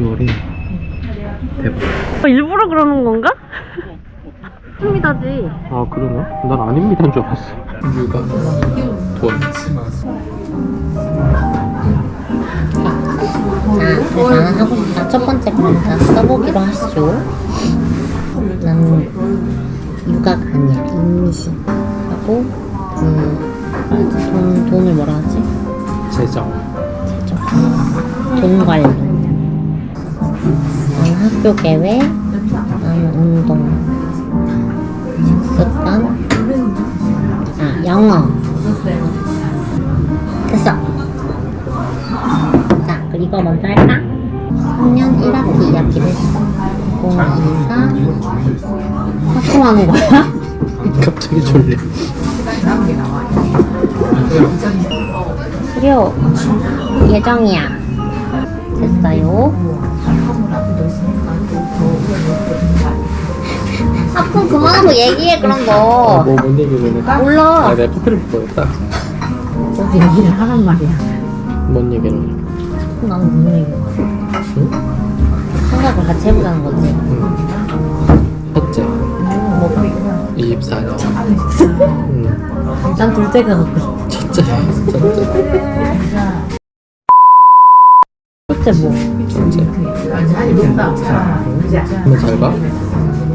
비주얼이 대박. 어, 일부러 그러는 건가? 합니다지. 아 그러나? 난 아닙니다인 줄 알았어. 육아 돈. 싶다. 첫 번째 그러니까 써보기로 하시죠. 나는 육아가 아니야. 임신. 하고, 그, 뭐지? 돈, 돈을 뭐라 하지? 재정. 돈 관리. 나는 학교 계획. 운동. 식습관. 아, 영어. 됐어. 자, 그리고 먼저 할까? 3년 1학기 2학기를 했어. 024. 확정하는 거야? 갑자기 졸려. 수료 예정이야. 됐어요. 그만하고 얘기해, 그런 거. 뭐 뭔 얘기를 해? 몰라. 아 내가 커피를 먹었다. 꼭 얘기를 하란 말이야. 뭔 얘기를? 해? 나는 무슨 얘기야. 응? 생각을 같이 해보자는 거지. 응. 첫째, 뭐, 24년. 응. 난 둘째가 갖고 싶어. 첫째, 첫째, 첫째 뭐? 첫째. 한번 잘 봐.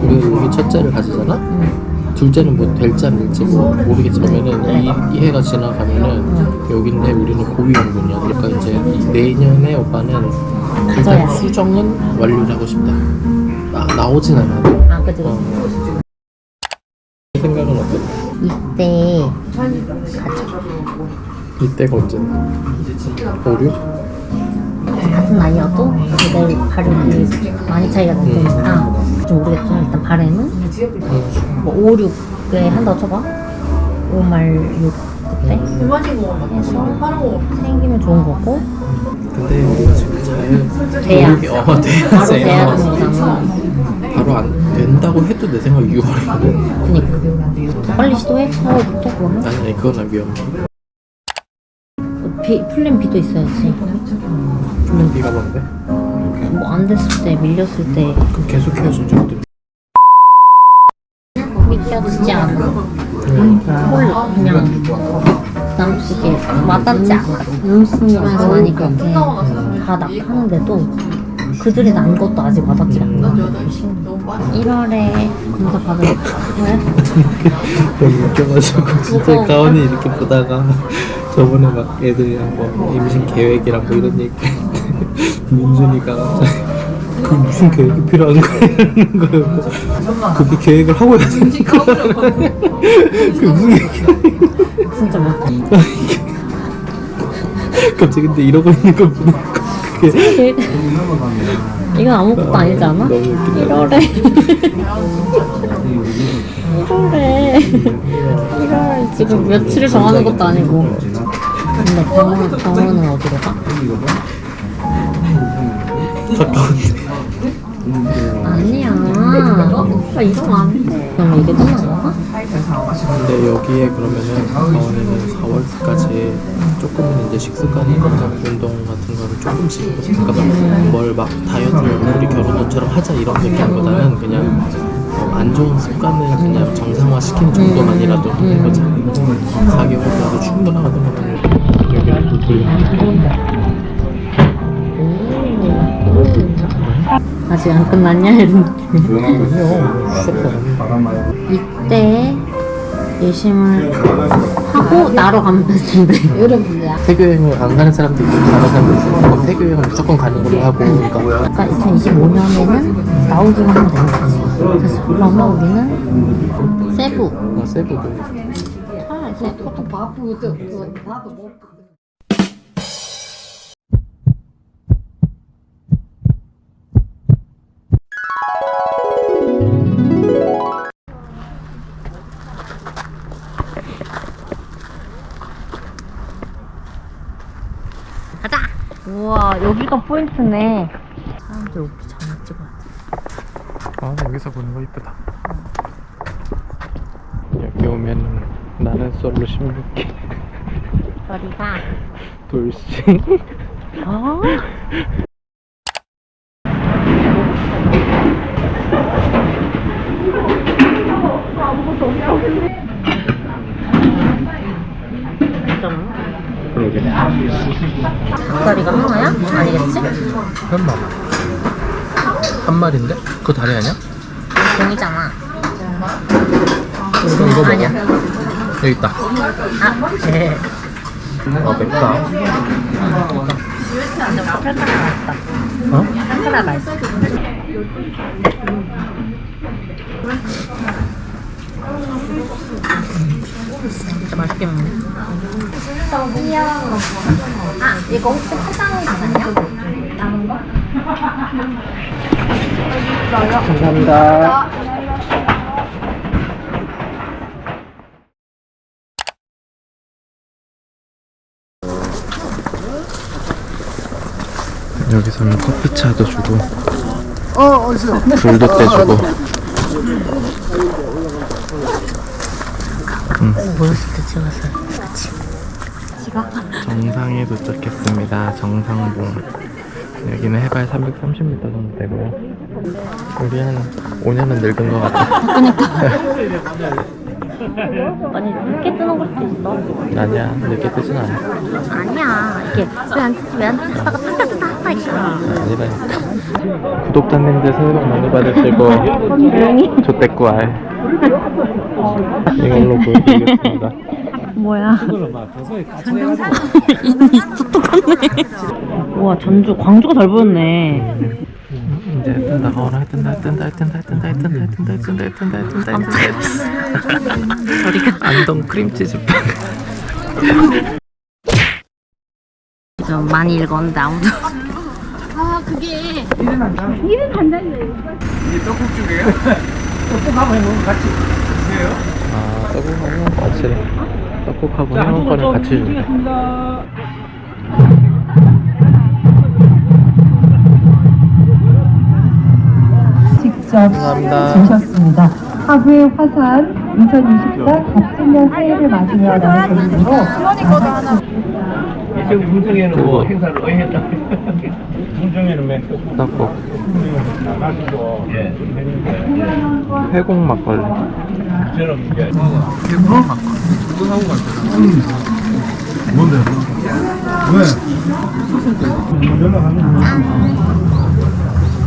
우리 여기 첫째를 가지잖아. 둘째는 뭐 될지 안 될지 뭐 모르겠지만은 이, 이 해가 지나가면은 여기인데 우리는 고위험군이야. 그러니까 이제 이 내년에 오빠는 일단. 수정은 완료를 하고 싶다. 나, 나오진 않아도. 아, 그지, 어. 생각은 어때? 이때 이때가 언제나? 오류? 같은 나이여도 내 발음이 많이 차이가 나니까 좀 모르겠지만 일단 발음은 응. 뭐 5, 6에 한다고 쳐봐 5말 6 그때 해서 생기면 좋은 거고 근데 우리가 지금 잘 돼야. 모르게- 어, 바로. 돼야 어. 되는 거잖아 바로 안 된다고 해도 내 생각 6월이거든. 그니까 빨리 시도해 4월부터 그러면 아니 아니 그건 난 위험해. 비, 플랜 B도 있어야지 플랜 B가 뭔데? 뭐 안 됐을 때 밀렸을 때. 그럼 계속 헤어진 적도 믿겨지지 않아. 몰라. 그냥 난 이게 와닿지 않아. 그래서 많이 그렇게 다 낙하는데도 그들이 난 것도 아직 와닿지 않아. 1월에 검사 받을? 너무 웃겨가지고 무거워. 가온이 이렇게 보다가 저번에 막 애들이랑 뭐 임신 계획이랑 뭐 이런 얘기했는데 민준이가 갑자기 그 무슨 계획이 필요한 거야 이러는 거였고 그게 계획을 하고 해야 되니까 그 무슨 얘기야? 진짜 뭐 갑자기 근데 이러고 있는 거 보니까 그게 이건 아무것도 아니지 않아? 너무 웃기다. 1월에 1월에 1월 지금 며칠을 정하는 것도 아니고. 근데 병원, 병원은 어디로 가? 가까운데 아니야. 오빠 이러면 안 돼. 그럼 이게 건가? 근데 여기에 그러면은 가온이는 4월까지 조금은 이제 식습관 운동 같은 거를 조금씩 그러니까 뭘막 다이어트를 우리 결혼처럼 하자 이런 느낌보다는 그냥 어, 안 좋은 습관을 그냥 정상화 시키는 정도만이라도 해보자. 4개월이라도 충분하거든. 여기를 또 돌려 아직 안 끝났냐? 이런 이때 예심을 하고 나로 가면 될 텐데. 이런 문제야. 태교 여행을 안 가는 사람도 있고 가는 사람도 있어 그럼 태교 여행은 무조건 가는 걸로 하고. 그러니까. 그러니까 2025년에는 나오기만 하면 되는 거지. 그래서 그러면 우리는 세부. 어, 세부도 차라리 세부도 바쁘고 가자 여기가 포인트네. 사람들 옷이 잘 찍어야 돼 아 여기서 보는 거 이쁘다. 여기 오면 나는 솔로 16기 머리가. 돌싱. 어? 그러게. 닭다리가 하나야? 아니겠지? 한 마리. 한 마리인데? 그거 다리 아니야? 공이잖아. 그럼 이거 먹어. 아니야. 여기 있다. 아, 네. 아 맵다. 맛있다. 어? 칼칼하 맛있어. 진짜 맛있게 먹네. 아, 이거 혹시? 남은 거? 감사합니다. 여기서는 커피차도 주고 불도 떼주고 보여줄게, 찍어서. 같이. 정상에 도착했습니다. 정상봉. 여기는 해발 330m 정도 되고요. 우리 한 5년은 늙은 것 같아. 아니, 늦게 뜨는 걸 수도 있어. 아니야, 늦게 뜨진 않아. 아니야. 이게 왜안 뜨지, 왜안 뜨지 하다가 탔다 탔다 하다 있잖아. 아니라니까. 구독자님들 새해 복 많이 받으시고 조태꾸 알 이걸로 보여드리겠습니다. 뭐야? 이 똑똑하네. 우와 전주 광주가 잘 보였네. 이제 뜬다, 어라 뜬다, 뜬다, 뜬다, 뜬다, 뜬다, 뜬다, 뜬다, 뜬다, 뜬다, 뜬다. 저리가 안동 크림치즈 빵. 지금 많이 읽었는데 아무도. 아, 떡국하고 같이 떡국하고 회원권을 같이 준대. 직접 감사합니다. 주셨습니다. 하부의 화산 2024 갑진년 새해를 맞으며 나는 대리로 지금 궁정에는 뭐 행사를 어이 했다. 궁정에는 몇 떡국, 나가시고 예. 회곡 막걸리. 저는 이제 일부러 갈 거야. 두고 사고 갈 거야. 음. 뭔데? 왜? 연락하는 거야.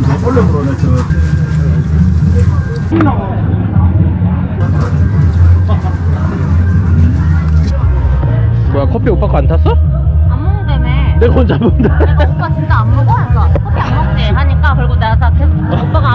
나 원래 그러네, 저. 뭐야 커피 오빠 거 안 탔어? 안 먹는다며 내가 혼자 먹는다 그러니까 오빠 진짜 안 먹어? 그러니까 커피 안 먹지 하니까 그리고 내가 계속 오빠가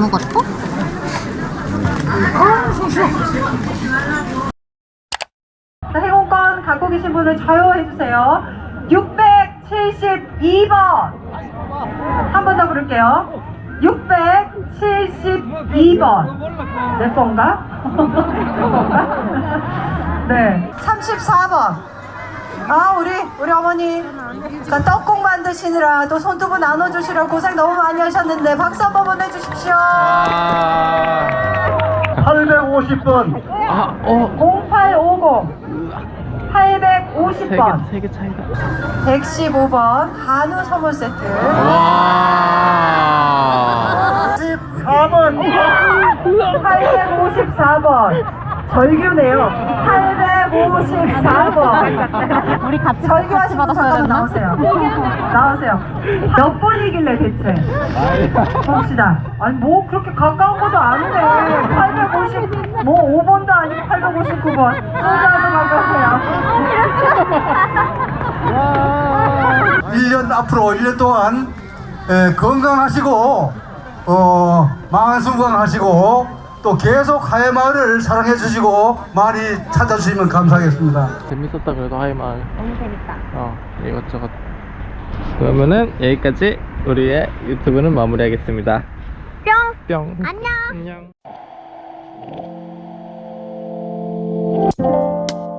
아무것도? 자, 행운권 갖고 계신 분은 저요해주세요. 672번 한 번 더 부를게요. 672번 몇 번가? 몇 번가? 네. 34번. 아 우리 우리 어머니. 자, 떡국 만드시느라 또 손두부 나눠주시려 고생 너무 많이 하셨는데 박수 한번 보내주십시오. 850번. 아, 어. 0850세 850번. 개, 세개 차이다. 115번 한우 선물 세트. 와. 4번. 854번. 절규네요 854번 우리 같이 절규하신 분 잠깐만 나오세요. 나오세요. 몇 번이길래 대체? 봅시다. 아니 뭐 그렇게 가까운 것도 아니네. 850 뭐 5번도 아니고 859번. 소주 한번 가져오세요. 1년 앞으로 1년 동안 에, 건강하시고 어, 만수강하시고 또 계속 하회마을을 사랑해 주시고 많이 찾아주시면 감사하겠습니다. 재밌었다 그래도 하이마을. 너무 재밌다 어 이것저것. 그러면은 여기까지 우리의 유튜브는 마무리하겠습니다. 뿅 뿅. 안녕 안녕.